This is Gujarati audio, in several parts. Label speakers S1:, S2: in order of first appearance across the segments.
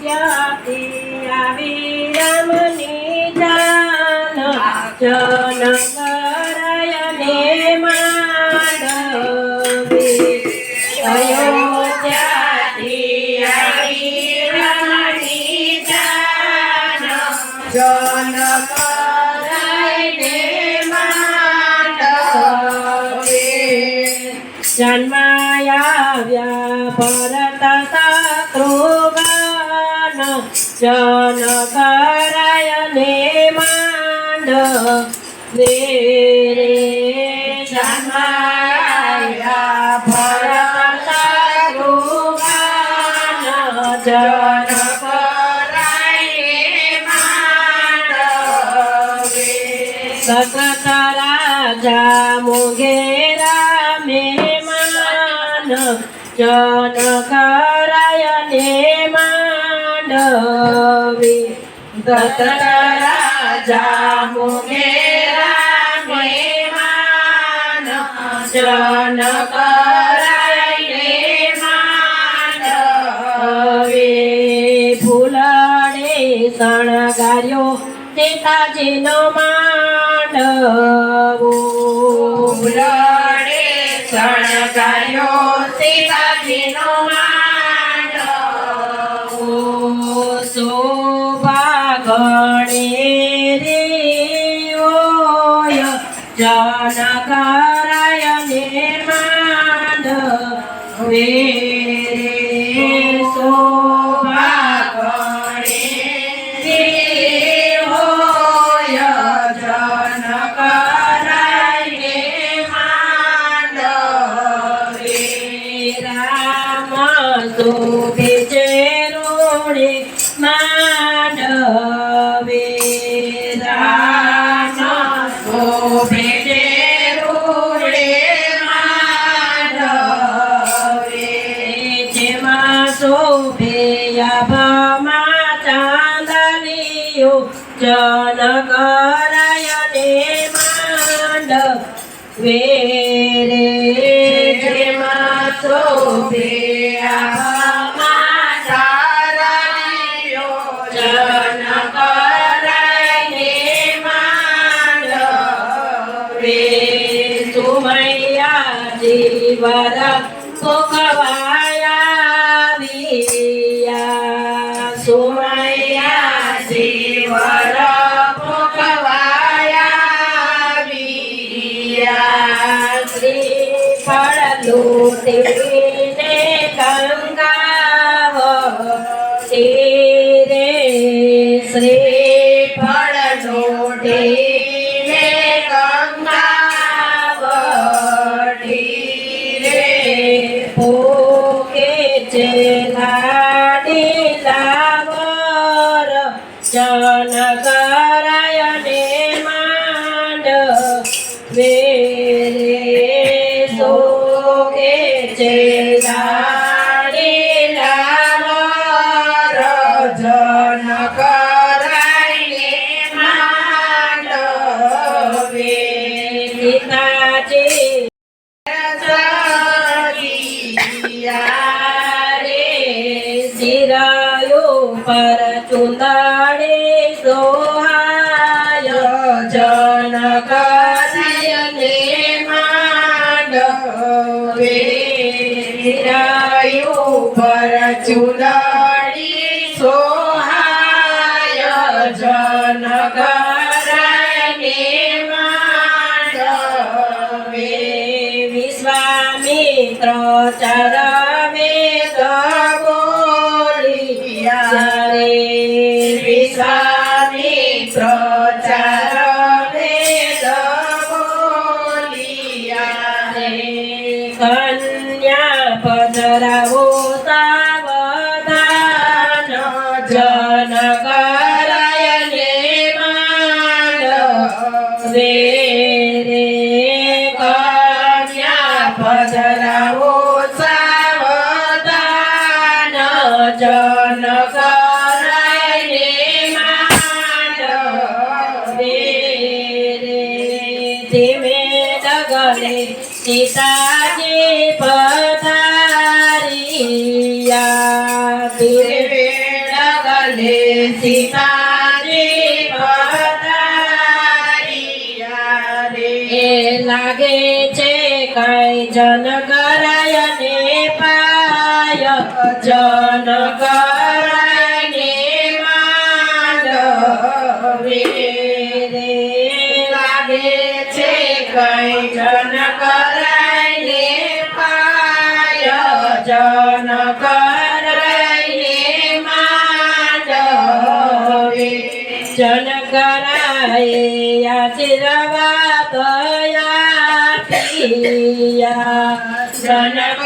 S1: ક્યાંથી આવી રામની જાન? જન કરયને માંડવી. અયોધ્યાથી આવી રામની જન્માયા ભરત જન કરાય ને માંડ વેરે જન્માયા ભરત ગુમાન જન સતત રાજા મોગેરા મે માન જન માંડવી સતત રાજા મોઘેરા મહેમાન જન કરાય ને માંડવી ફૂલડે શણગાર્યો સીતાજીનો માંડવો રે ઓય જન કરાય ને way Sumaiya He para ayudar. Sitaji પધારિયા તિરે ગલે સીતાજી પધારિયા રે લાગે છે કઈ જન કરય ને પાય જન હવે રે લાગે છે કઈ જન કરાય પાય, જન કરાય માંડવે જન કરાય આશીર્વાદ યા જન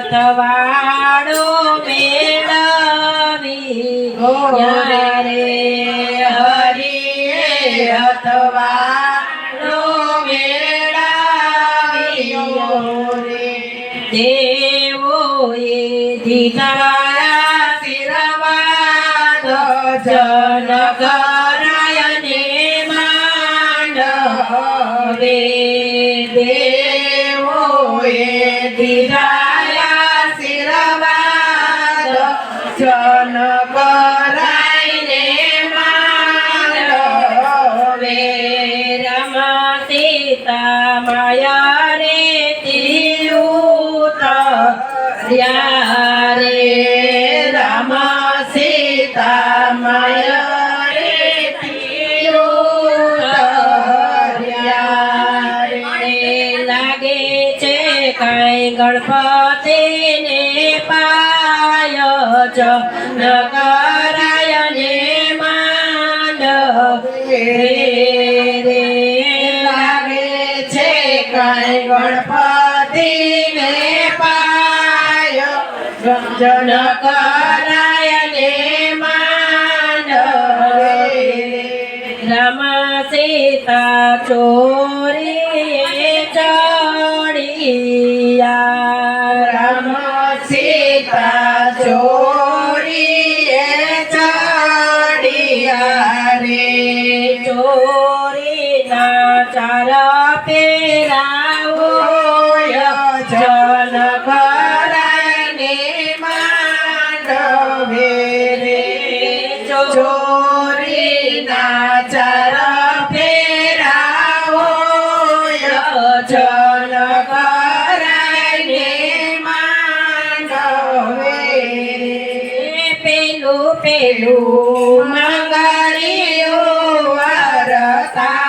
S1: રથવાળો મેળવી વચન કરાય ને માન રે લાગે છે કઈ ગણપતિ પાય વચન કરાય માન રે રમા મંગળીઓ વારતા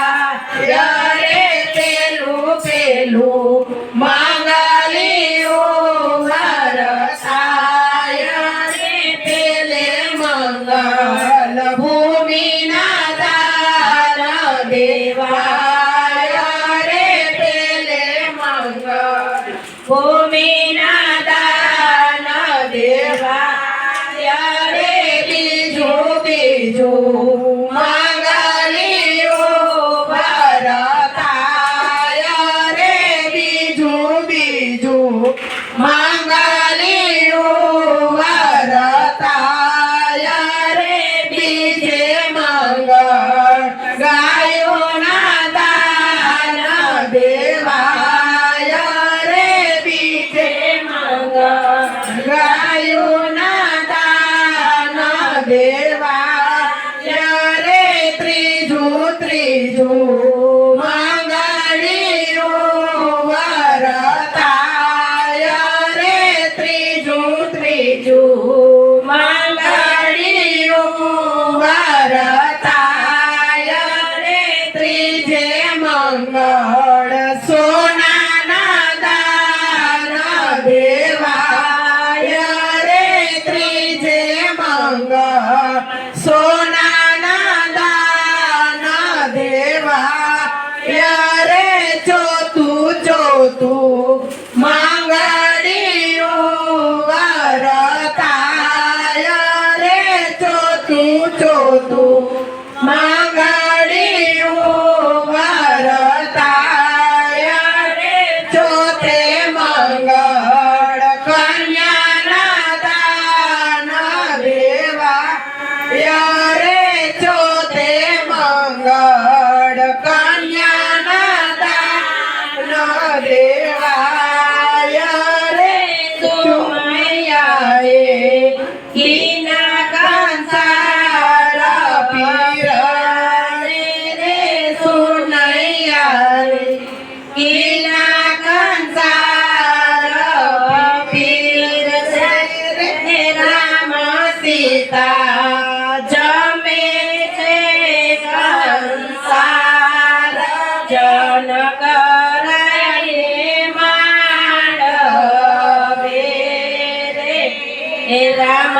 S1: હે રામ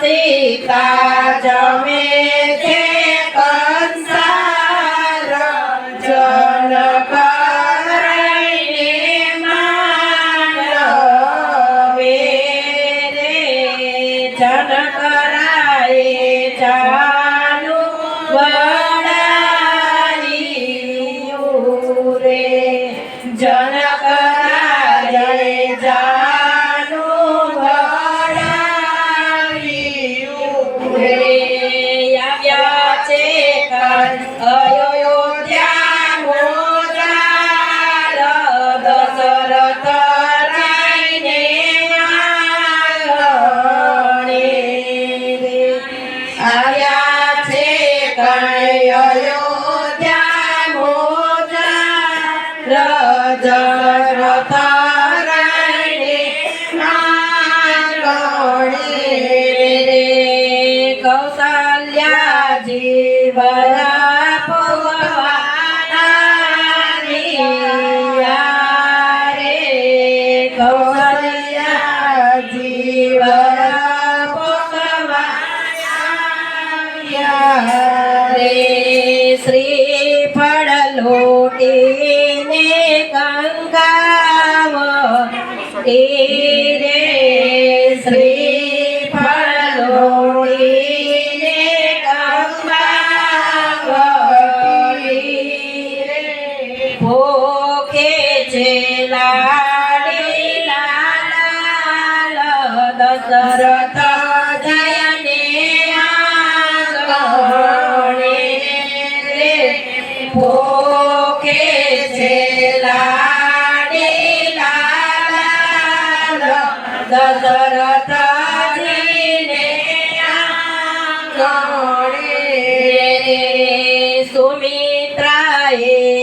S1: સીતા જમે છે.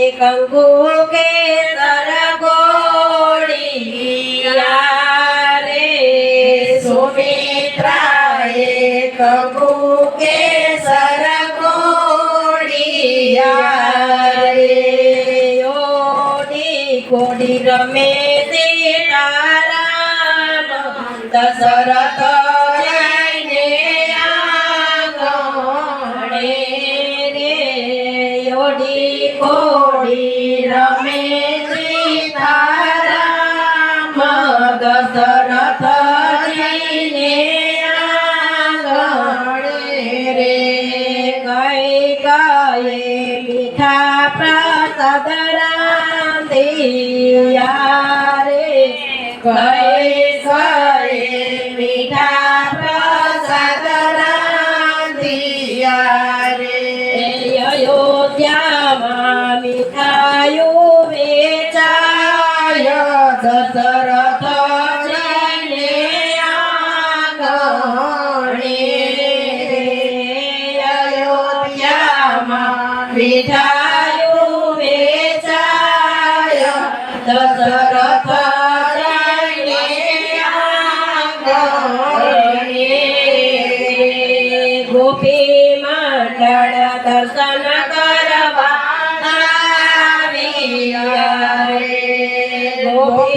S1: একাঙ্গকে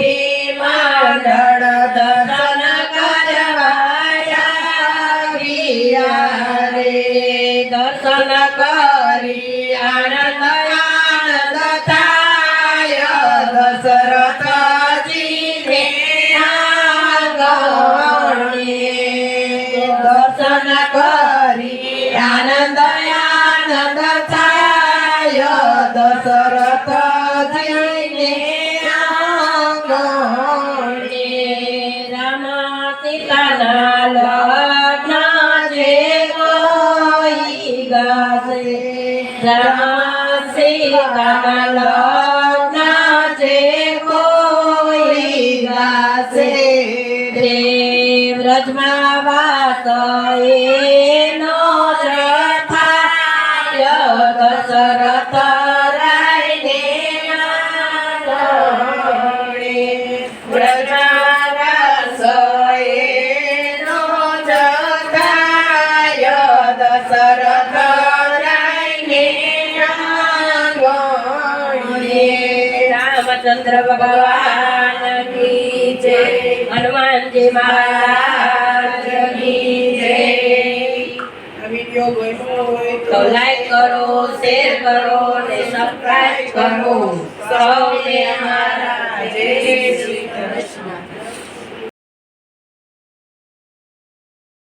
S1: મંડળ દર્શન સીતાના રામચંદ્ર ભગવાન કી હનુમાનજી મહારાજ.